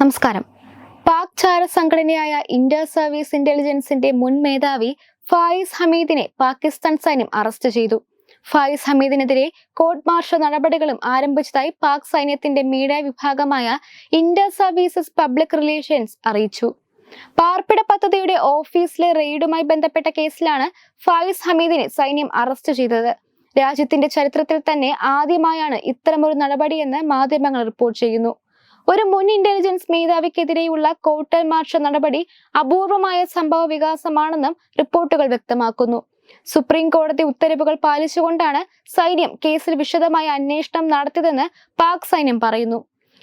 നമസ്കാരം. പാക് ചാര സംഘടനയായ ഇന്ത്യ സർവീസ് ഇന്റലിജൻസിന്റെ മുൻ മേധാവി ഫായിസ് ഹമീദിനെ പാകിസ്ഥാൻ സൈന്യം അറസ്റ്റ് ചെയ്തു. ഫായിസ് ഹമീദിനെതിരെ കോർട്ട് മാർഷൽ നടപടികളും ആരംഭിച്ചതായി പാക് സൈന്യത്തിന്റെ മീഡിയ വിഭാഗമായ ഇന്ത്യ സർവീസസ് പബ്ലിക് റിലേഷൻസ് അറിയിച്ചു. പാർപ്പിട പദ്ധതിയുടെ ഓഫീസിലെ റെയ്ഡുമായി ബന്ധപ്പെട്ട കേസിലാണ് ഫായിസ് ഹമീദിനെ സൈന്യം അറസ്റ്റ് ചെയ്തത്. രാജ്യത്തിന്റെ ചരിത്രത്തിൽ തന്നെ ആദ്യമായാണ് ഇത്തരമൊരു നടപടിയെന്ന് മാധ്യമങ്ങൾ റിപ്പോർട്ട് ചെയ്യുന്നു. ഒരു മുൻ ഇന്റലിജൻസ് മേധാവിക്കെതിരെയുള്ള കോട്ടൽ മാർഷ നടപടി അപൂർവമായ സംഭവ വികാസമാണെന്നും റിപ്പോർട്ടുകൾ വ്യക്തമാക്കുന്നു. സുപ്രീം കോടതി ഉത്തരവുകൾ പാലിച്ചുകൊണ്ടാണ് സൈന്യം കേസിൽ വിശദമായ അന്വേഷണം നടത്തിയതെന്ന് പാക് സൈന്യം പറയുന്നു.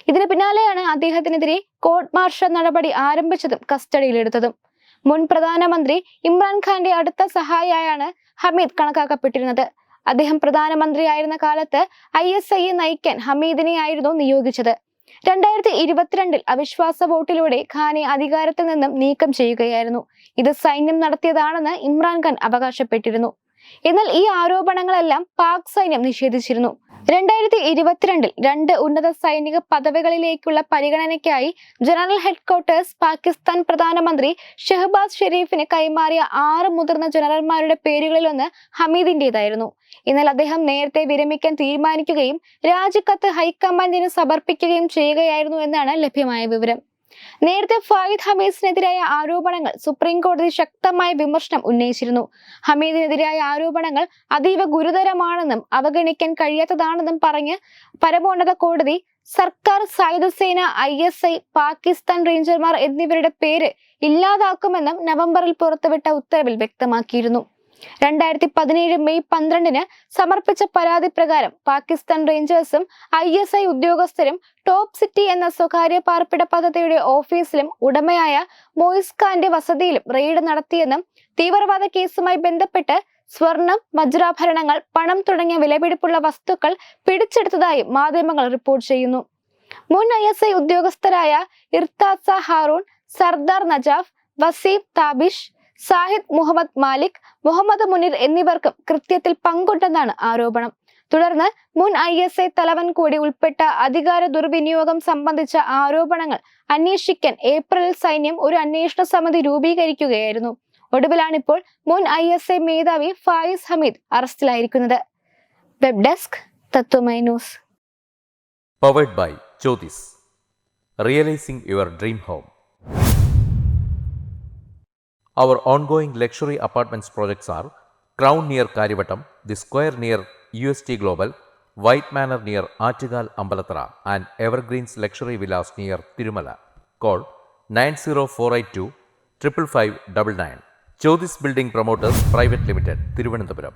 ഇതിന് പിന്നാലെയാണ് അദ്ദേഹത്തിനെതിരെ കോർട്ട് മാർഷൽ നടപടി ആരംഭിച്ചതും കസ്റ്റഡിയിലെടുത്തതും. മുൻ പ്രധാനമന്ത്രി ഇമ്രാൻഖാന്റെ അടുത്ത സഹായിയായാണ് ഹമീദ് കണക്കാക്കപ്പെട്ടിരുന്നത്. അദ്ദേഹം പ്രധാനമന്ത്രിയായിരുന്ന കാലത്ത് ഐ എസ് ഐയെ നയിക്കാൻ ഹമീദിനെയായിരുന്നു നിയോഗിച്ചത്. രണ്ടായിരത്തി ഇരുപത്തിരണ്ടിൽ അവിശ്വാസ വോട്ടിലൂടെ ഖാനെ അധികാരത്തിൽ നിന്നും നീക്കം ചെയ്യുകയായിരുന്നു. ഇത് സൈന്യം നടത്തിയതാണെന്ന് ഇമ്രാൻഖാൻ അവകാശപ്പെട്ടിരുന്നു. എന്നാൽ ഈ ആരോപണങ്ങളെല്ലാം പാക് സൈന്യം നിഷേധിച്ചിരുന്നു. രണ്ടായിരത്തി ഇരുപത്തിരണ്ടിൽ രണ്ട് ഉന്നത സൈനിക പദവികളിലേക്കുള്ള പരിഗണനയ്ക്കായി ജനറൽ ഹെഡ്ക്വാർട്ടേഴ്സ് പാകിസ്ഥാൻ പ്രധാനമന്ത്രി ഷെഹബാസ് ഷെരീഫിന് കൈമാറിയ ആറ് മുതിർന്ന ജനറൽമാരുടെ പേരുകളിലൊന്ന് ഹമീദിന്റേതായിരുന്നു. എന്നാൽ അദ്ദേഹം നേരത്തെ വിരമിക്കാൻ തീരുമാനിക്കുകയും രാജിക്കത്ത് ഹൈക്കമാൻഡിന് സമർപ്പിക്കുകയും ചെയ്യുകയായിരുന്നു എന്നാണ് ലഭ്യമായ വിവരം. നേരത്തെ ഫായിദ് ഹമീദിനെതിരായ ആരോപണങ്ങൾ സുപ്രീം കോടതി ശക്തമായ വിമർശനം ഉന്നയിച്ചിരുന്നു. ഹമീദിനെതിരായ ആരോപണങ്ങൾ അതീവ ഗുരുതരമാണെന്നും അവഗണിക്കാൻ കഴിയാത്തതാണെന്നും പറഞ്ഞ് പരമോന്നത കോടതി സർക്കാർ സായുധ സേന ഐ എസ് ഐ പാകിസ്ഥാൻ റേഞ്ചർമാർ എന്നിവരുടെ പേര് ഇല്ലാതാക്കുമെന്നും നവംബറിൽ പുറത്തുവിട്ട ഉത്തരവിൽ വ്യക്തമാക്കിയിരുന്നു. രണ്ടായിരത്തി പതിനേഴ് മെയ് പന്ത്രണ്ടിന് സമർപ്പിച്ച പരാതി പ്രകാരം പാകിസ്ഥാൻ റേഞ്ചേഴ്സും ഐ എസ് ഐ ഉദ്യോഗസ്ഥരും ടോപ്പ് സിറ്റി എന്ന സ്വകാര്യ പാർപ്പിട പദ്ധതിയുടെ ഓഫീസിലും ഉടമയായ മോയിസ് ഖാന്റെ വസതിയിലും റെയ്ഡ് നടത്തിയെന്നും തീവ്രവാദ കേസുമായി ബന്ധപ്പെട്ട് സ്വർണം വജ്രാഭരണങ്ങൾ പണം തുടങ്ങിയ വിലപിടിപ്പുള്ള വസ്തുക്കൾ പിടിച്ചെടുത്തതായി മാധ്യമങ്ങൾ റിപ്പോർട്ട് ചെയ്യുന്നു. മുൻ ഐ എസ് ഐ ഉദ്യോഗസ്ഥരായ ഇർത്താസ ഹാറൂൺ സർദാർ നജാഫ് വസീം താബിഷ് സാഹിദ് മുഹമ്മദ് മാലിക് മുഹമ്മദ് മുനീർ എന്നിവർക്കും കൃത്യത്തിൽ പങ്കുണ്ടെന്നാണ് ആരോപണം. തുടർന്ന് മുൻ ഐ എസ് ഐ തലവൻ കൂടി ഉൾപ്പെട്ട അധികാര ദുർവിനിയോഗം സംബന്ധിച്ച ആരോപണങ്ങൾ അന്വേഷിക്കാൻ ഏപ്രിലിൽ സൈന്യം ഒരു അന്വേഷണ സമിതി രൂപീകരിക്കുകയായിരുന്നു. ഒടുവിലാണിപ്പോൾ മുൻ ഐ എസ് ഐ മേധാവി Faiz Hameed അറസ്റ്റിലായിരിക്കുന്നത്. Web desk Tathwamayi news. Powered by Jyothis realising your dream home Our ongoing luxury apartments projects are Crown near Karivattam, The Square near UST Global, White Manor near Achigal Ambalatra, and Evergreens Luxury Villas near Tirumala. Call 90482 555 Jyotis Building Promoters Private Limited, Thiruvananthapuram.